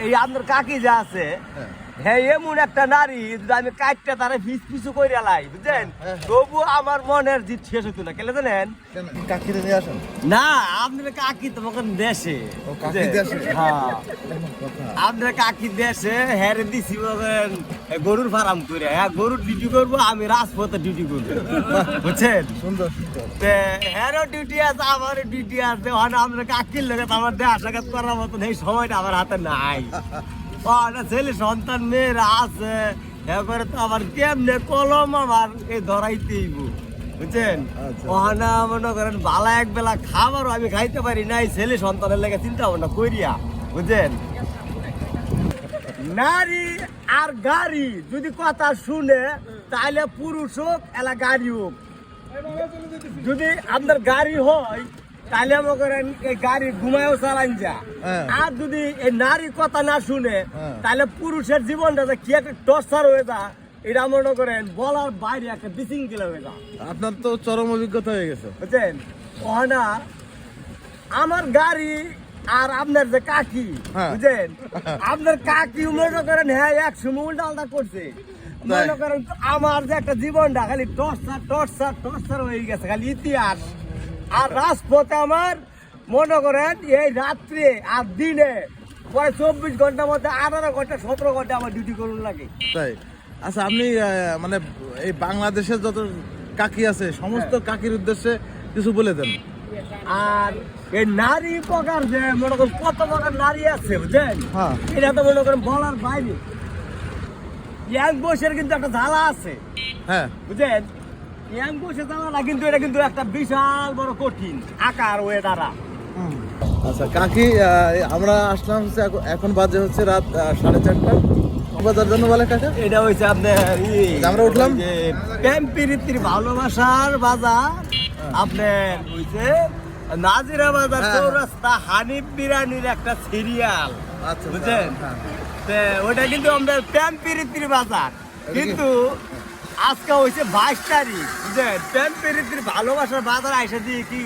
এই আপনার কাকি যা আছে হ্যাঁ। হ্যাঁ এমন একটা নারী যদি আমি কাটটা তারা ফিস পিছু করে লাই বুঝছেন হ্যাঁ। তবু আমার মনের জিত শেষ হতো না কেলে জানেন কাকিরে নিয়ে আসেন না আপনার কাকি তোমাকে দেশে কাকি? দেশে? হ্যাঁ আপনার কাকি দেশে হ্যারে দিছি বলেন গরুর ফার্ম করে হ্যাঁ গরুর ডিউটি করব আমি রাজপথে ডিউটি করব বুঝছেন সুন্দর ডিউটি আছে আমার ডিউটি আছে আমরা কাকির লোক আমার সাক্ষাৎ করার মতন এই সময়টা আমার হাতে নাই ওখানে ছেলে সন্তান মেয়েরা আছে। এবারে তো আমার কেমনে কলম আমার এই ধরাইতেই বুঝছেন? আচ্ছা। ওখানে মনে করেন বালা এক বেলা খাবারও আমি খাইতে পারি নাই ছেলে সন্তানের লেগে চিন্তা ভাবনা করিয়া বুঝছেন? নারী আর গাড়ি যদি কথা শুনে তাহলে পুরুষ হোক এলা গাড়ি হোক। যদি আপনার গাড়ি হয় তাহলে করেন এই গাড়ি ঘুমায়ও চালান যা। হ্যাঁ। আর যদি এই নারী কথা না শুনে হ্যাঁ। তাহলে পুরুষের জীবনটা যে কি একটা টর্চার হয়ে যা এটা মনে করেন বলার বাইরে একটা বিচিং দিলে হয়ে যা। আপনার তো চরম অভিজ্ঞতা হয়ে গেছে। বুঝছেন? ওনা আমার গাড়ি আর আপনার যে কাকি হ্যাঁ। বুঝছেন? আপনার কাকি মনে করেন হ্যাঁ এক সময় উল্টা উল্টা করছে। মনে করেন আমার যে একটা জীবনটা খালি টর্চার টর্চার টর্চার হয়ে গেছে খালি ইতিহাস। আর রাজপথে আমার মনে করেন এই রাত্রে আর দিনে পরে চব্বিশ ঘণ্টার মধ্যে আঠারো ঘণ্টা সতেরো ঘণ্টা আমার ডিউটি করুন লাগে। তাই? আচ্ছা আপনি মানে এই বাংলাদেশের যত কাকি আছে সমস্ত কাকির উদ্দেশ্যে কিছু বলে দেন। আর এই নারী প্রকার যে মনে করেন কত প্রকার নারী আছে বুঝছেন হ্যাঁ। এটা তো মনে করেন বলার বাইরে। ইয়াং বয়সের কিন্তু একটা জ্বালা আছে। হ্যাঁ। বুঝছেন বয়সের জ্বালা কিন্তু এটা কিন্তু একটা বিশাল বড় কঠিন আকার ওয়ে দ্বারা আচ্ছা কাকি আমরা আসলাম হচ্ছে এখন- বাজে হচ্ছে রাত সাড়ে চারটা। বাজার জন্য বলে কাকা। এটা হয়েছে আপনার আমরা উঠলাম? ওই যে প্রেম প্রীতির ভালোবাসার বাজার। আপনার হয়েছে নাজিরা বাজার হ্যাঁ। চৌরাস্তা হানিফ বিরানির একটা সিরিয়াল আচ্ছা বুঝছেন? হ্যাঁ। ওটা কিন্তু আমরা প্রেম প্রীতির বাজার। কিন্তু আজকে হয়েছে বাইশ তারিখ। বুঝছেন প্রেম প্রীতির ভালোবাসার বাজার আইসা দিয়ে কি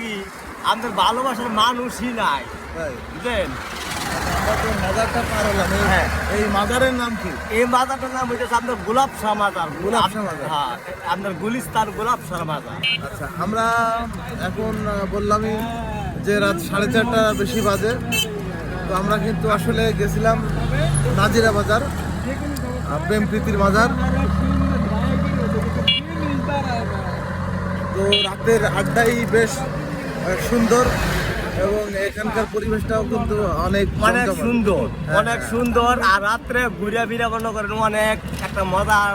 আমাদের ভালোবাসার মানুষই নাই। আমরা মাজারটা পার হলাম। এই- হ্যাঁ। এই মাজারের নাম কি? এই মাজারটার নাম হইতেছে আপনার গোলাপ শাহ মাজার। গোলাপ শাহ মাজার। হ্যাঁ আপনার গুলিস্তান গোলাপ শাহ মাজার। আচ্ছা আমরা এখন বললামই যে রাত সাড়ে চারটা বেশি বাজে। তো আমরা কিন্তু আসলে গেছিলাম নাজিরা বাজার প্রেম প্রীতির বাজার তো রাতের আড্ডাই বেশ সুন্দর এবং এখানকার পরিবেশটাও কিন্তু অনেক অনেক সুন্দর হ্যাঁ, অনেক হ্যাঁ। সুন্দর আর রাত্রে ঘুরে ফিরে মনে করেন অনেক একটা মজার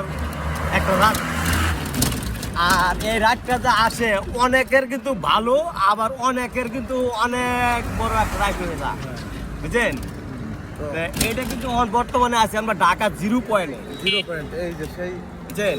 একটা রাত। আর এই রাতটা যে আসে অনেকের কিন্তু ভালো আবার অনেকের কিন্তু অনেক বড় একটা রাত হয়ে যায়। তো এইটা কিন্তু বর্তমানে আছে আমরা ঢাকা জিরো পয়েন্টে। জিরো পয়েন্ট এই যে সেই বুঝছেন?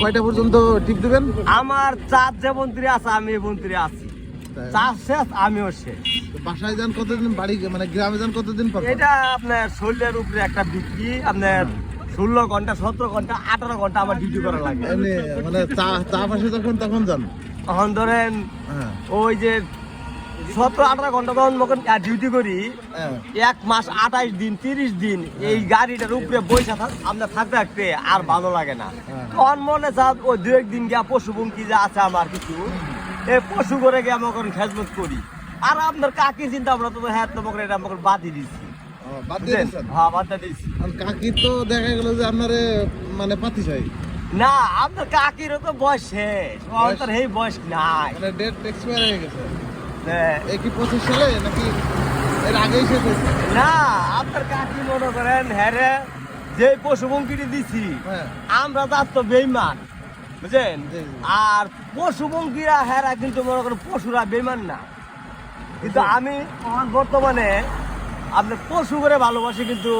কয়টা পর্যন্ত টিপ দেবেন? আমার চার যে মন্ত্রী আছে আমি মন্ত্রী আছি। চার শেষ আমিও শেষ। বাসায় যান কতদিন বাড়ি মানে গ্রামে যান কতদিন? এটা আপনার শরীরের উপরে একটা বিক্রি আপনার ষোলো ঘণ্টা সতেরো ঘণ্টা আঠারো ঘণ্টা আমার ডিউটি করা লাগে। মানে চা চা পাশে যখন তখন যান? তখন ধরেন হ্যাঁ। ওই যে সতেরো আঠারো ঘণ্টা তখন যখন ডিউটি করি। হ্যাঁ। এক মাস আঠাইশ দিন তিরিশ দিন এই গাড়িটার উপরে বৈশা থাক আমরা থাকতে থাকতে আর ভালো লাগে না। হ্যাঁ। তখন মনে চাপ ওই দু একদিন গিয়া পশু পঙ্কি যা আছে আমার কিছু এই পশু করে গিয়ে আমরা করে খেজমত করি। আর আপনার কাকি চিন্তা আমরা তো হ্যাঁ তো করে এটা আমাকে বাদ দিছেন? হ্যাঁ বাদটা দিচ্ছি কাকি তো দেখা গেল যে আপনারে মানে পাতি চাই। না আপনার কাকিরও তো বয়স শেষ ওর তো এই বয়স নাই। মানে ডেট এক্সপায়ার হয়ে গেছে। কি পঁচিশ সালে নাকি এর আগেই শেষ হয়েছে? না আপনার কাকি মনে করেন হ্যাঁ রে, যে পশু পঙ্কিটি দিছি হ্যাঁ। আমরা তার তো বেইমান জি। আর পশু পঙ্কিরা হেরা কিন্তু মনে করেন পশুরা বেইমান না। কিন্তু আমি এখন বর্তমানে আপনার পশু করে ভালোবাসি কিন্তু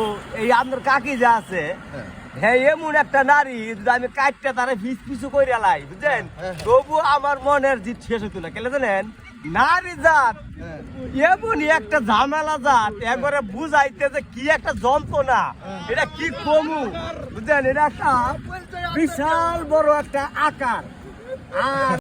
এই আপনার কাকি যা আছে হ্যাঁ। হ্যাঁ এমন একটা নারী যদি আমি কাটটা তারা পিস পিছু করে লাই বুঝছেন? হ্যাঁ। তবু আমার মনের জিত শেষ হতো না কেলে জানেন? নারী জাত। হ্যাঁ। এমনই একটা ঝামেলা জাত। একবারে বুঝাইতে যে কি একটা যন্ত্রণা। এটা কি কমু? বুঝলেন? এটা একটা বিশাল বড় একটা আকার। আর